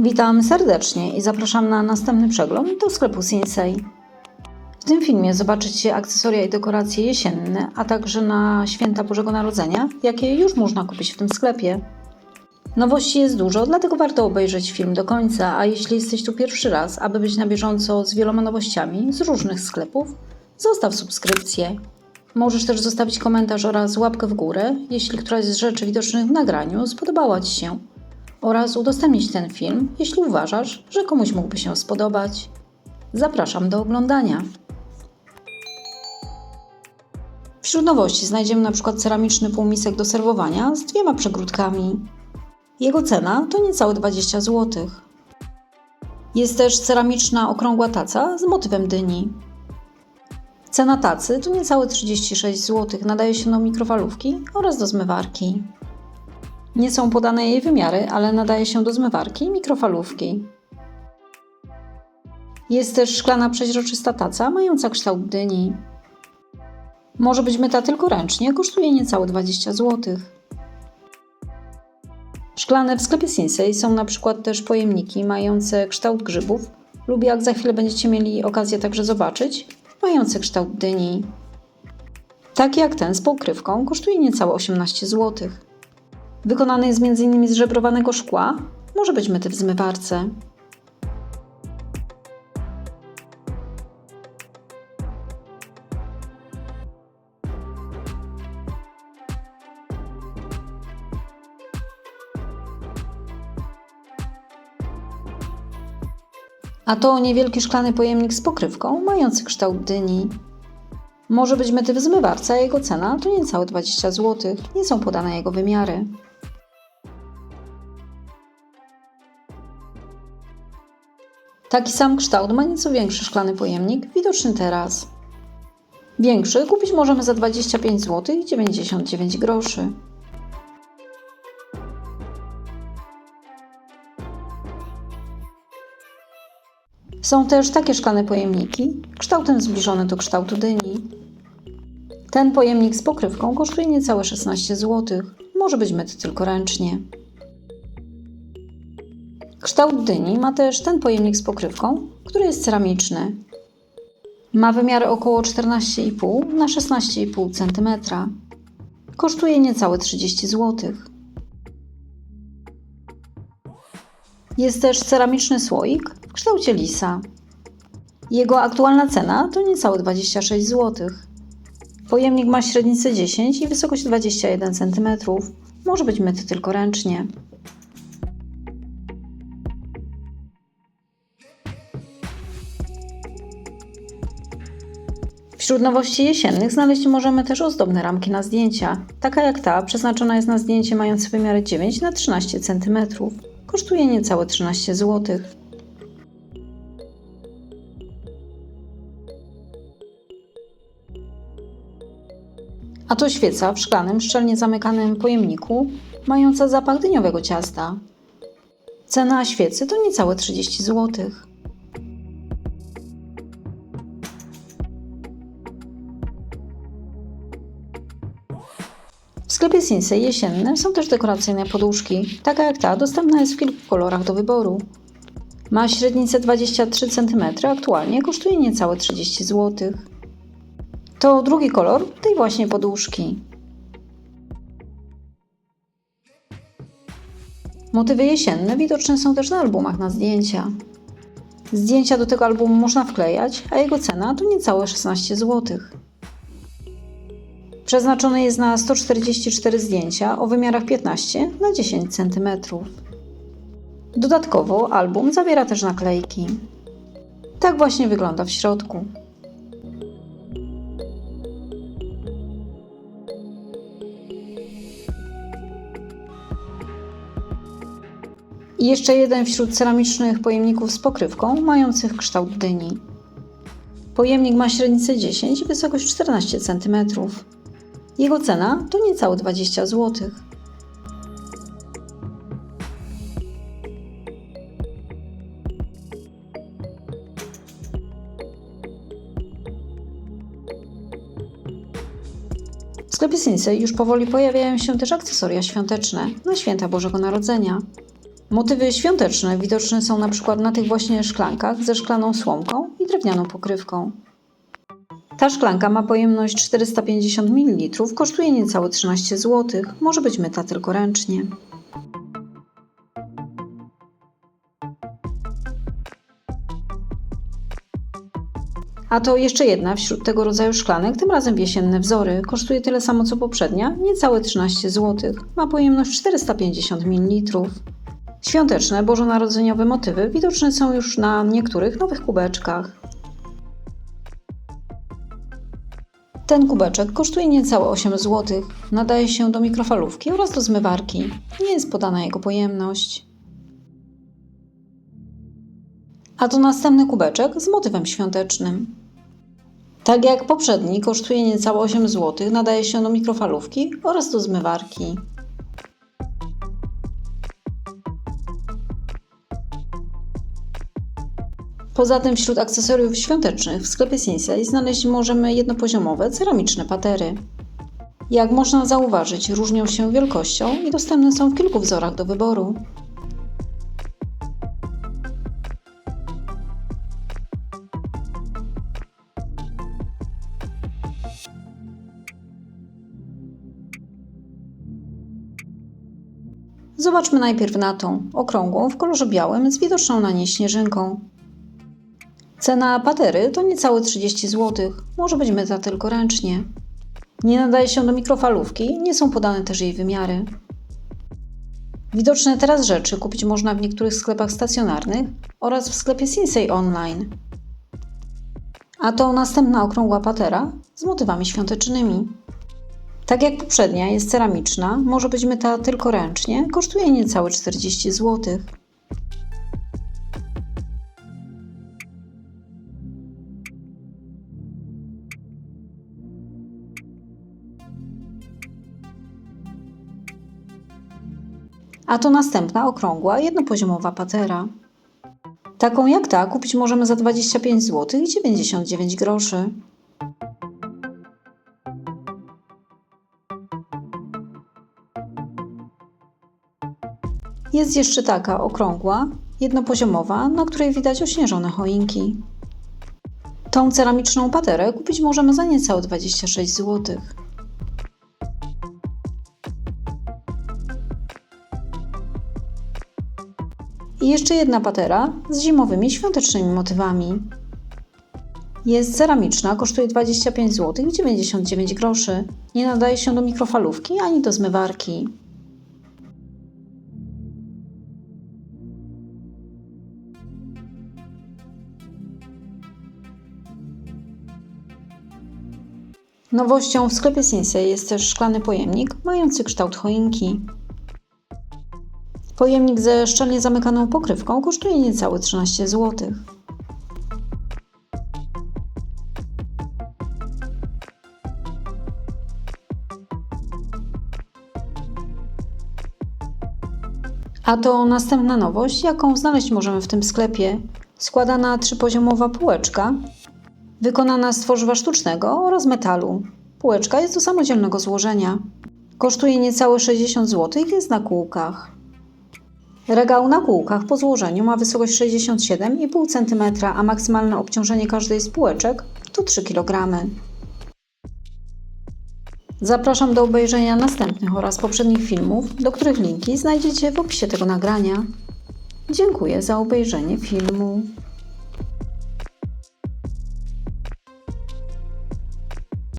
Witam serdecznie i zapraszam na następny przegląd do sklepu Sinsei. W tym filmie zobaczycie akcesoria i dekoracje jesienne, a także na święta Bożego Narodzenia, jakie już można kupić w tym sklepie. Nowości jest dużo, dlatego warto obejrzeć film do końca, a jeśli jesteś tu pierwszy raz, aby być na bieżąco z wieloma nowościami z różnych sklepów, zostaw subskrypcję. Możesz też zostawić komentarz oraz łapkę w górę, jeśli któraś z rzeczy widocznych w nagraniu spodobała Ci się oraz udostępnić ten film, jeśli uważasz, że komuś mógłby się spodobać. Zapraszam do oglądania. Wśród nowości znajdziemy na przykład ceramiczny półmisek do serwowania z dwiema przegródkami. Jego cena to niecałe 20 zł. Jest też ceramiczna okrągła taca z motywem dyni. Cena tacy to niecałe 36 zł. Nadaje się do mikrofalówki oraz do zmywarki. Nie są podane jej wymiary, ale nadaje się do zmywarki i mikrofalówki. Jest też szklana przeźroczysta taca mająca kształt dyni. Może być myta tylko ręcznie, kosztuje niecałe 20 zł. Szklane w sklepie Sinsei są na przykład też pojemniki mające kształt grzybów lub jak za chwilę będziecie mieli okazję także zobaczyć, mające kształt dyni. Taki jak ten z pokrywką kosztuje niecałe 18 zł. Wykonany jest m.in. z żebrowanego szkła, może być myty w zmywarce. A to niewielki szklany pojemnik z pokrywką, mający kształt dyni. Może być myty w zmywarce, a jego cena to niecałe 20 zł. Nie są podane jego wymiary. Taki sam kształt ma nieco większy szklany pojemnik, widoczny teraz. Większy kupić możemy za 25 zł i 99 groszy. Są też takie szklane pojemniki, kształtem zbliżone do kształtu dyni. Ten pojemnik z pokrywką kosztuje niecałe 16 zł. Może być myty tylko ręcznie. Kształt dyni ma też ten pojemnik z pokrywką, który jest ceramiczny. Ma wymiary około 14,5 na 16,5 cm. Kosztuje niecałe 30 zł. Jest też ceramiczny słoik w kształcie lisa. Jego aktualna cena to niecałe 26 zł. Pojemnik ma średnicę 10 i wysokość 21 cm. Może być myty tylko ręcznie. Wśród nowości jesiennych znaleźć możemy też ozdobne ramki na zdjęcia. Taka jak ta przeznaczona jest na zdjęcie mające wymiary 9 na 13 cm. Kosztuje niecałe 13 zł. A to świeca w szklanym, szczelnie zamykanym pojemniku, mająca zapach dyniowego ciasta. Cena świecy to niecałe 30 zł. Sklepie Sinsei jesienne są też dekoracyjne poduszki. Taka jak ta dostępna jest w kilku kolorach do wyboru. Ma średnicę 23 cm, aktualnie kosztuje niecałe 30 zł. To drugi kolor tej właśnie poduszki. Motywy jesienne widoczne są też na albumach na zdjęcia. Zdjęcia do tego albumu można wklejać, a jego cena to niecałe 16 zł. Przeznaczony jest na 144 zdjęcia o wymiarach 15 na 10 cm. Dodatkowo album zawiera też naklejki. Tak właśnie wygląda w środku. I jeszcze jeden wśród ceramicznych pojemników z pokrywką, mających kształt dyni. Pojemnik ma średnicę 10 i wysokość 14 cm. Jego cena to niecałe 20 zł. W sklepie Sinsei już powoli pojawiają się też akcesoria świąteczne na święta Bożego Narodzenia. Motywy świąteczne widoczne są na przykład na tych właśnie szklankach ze szklaną słomką i drewnianą pokrywką. Ta szklanka ma pojemność 450 ml, kosztuje niecałe 13 zł, może być myta tylko ręcznie. A to jeszcze jedna wśród tego rodzaju szklanek, tym razem jesienne wzory. Kosztuje tyle samo co poprzednia, niecałe 13 zł. Ma pojemność 450 ml. Świąteczne, bożonarodzeniowe motywy widoczne są już na niektórych nowych kubeczkach. Ten kubeczek kosztuje niecałe 8 zł. Nadaje się do mikrofalówki oraz do zmywarki. Nie jest podana jego pojemność. A to następny kubeczek z motywem świątecznym. Tak jak poprzedni, kosztuje niecałe 8 zł, nadaje się do mikrofalówki oraz do zmywarki. Poza tym wśród akcesoriów świątecznych w sklepie Sinsei znaleźć możemy jednopoziomowe ceramiczne patery. Jak można zauważyć, różnią się wielkością i dostępne są w kilku wzorach do wyboru. Zobaczmy najpierw na tą, okrągłą w kolorze białym z widoczną na niej śnieżynką. Cena patery to niecałe 30 zł. Może być myta tylko ręcznie. Nie nadaje się do mikrofalówki, nie są podane też jej wymiary. Widoczne teraz rzeczy kupić można w niektórych sklepach stacjonarnych oraz w sklepie Sinsei Online. A to następna okrągła patera z motywami świątecznymi. Tak jak poprzednia jest ceramiczna, może być myta tylko ręcznie, kosztuje niecałe 40 zł. A to następna okrągła, jednopoziomowa patera. Taką jak ta kupić możemy za 25 zł i 99 groszy. Jest jeszcze taka okrągła, jednopoziomowa, na której widać ośnieżone choinki. Tą ceramiczną paterę kupić możemy za niecałe 26 zł. I jeszcze jedna patera z zimowymi świątecznymi motywami. Jest ceramiczna, kosztuje 25 zł i 99 groszy. Nie nadaje się do mikrofalówki ani do zmywarki. Nowością w sklepie Sinsei jest też szklany pojemnik mający kształt choinki. Pojemnik ze szczelnie zamykaną pokrywką kosztuje niecałe 13 zł. A to następna nowość, jaką znaleźć możemy w tym sklepie. Składana trzypoziomowa półeczka, wykonana z tworzywa sztucznego oraz metalu. Półeczka jest do samodzielnego złożenia. Kosztuje niecałe 60 zł i jest na kółkach. Regał na kółkach po złożeniu ma wysokość 67,5 cm, a maksymalne obciążenie każdej z półeczek to 3 kg. Zapraszam do obejrzenia następnych oraz poprzednich filmów, do których linki znajdziecie w opisie tego nagrania. Dziękuję za obejrzenie filmu.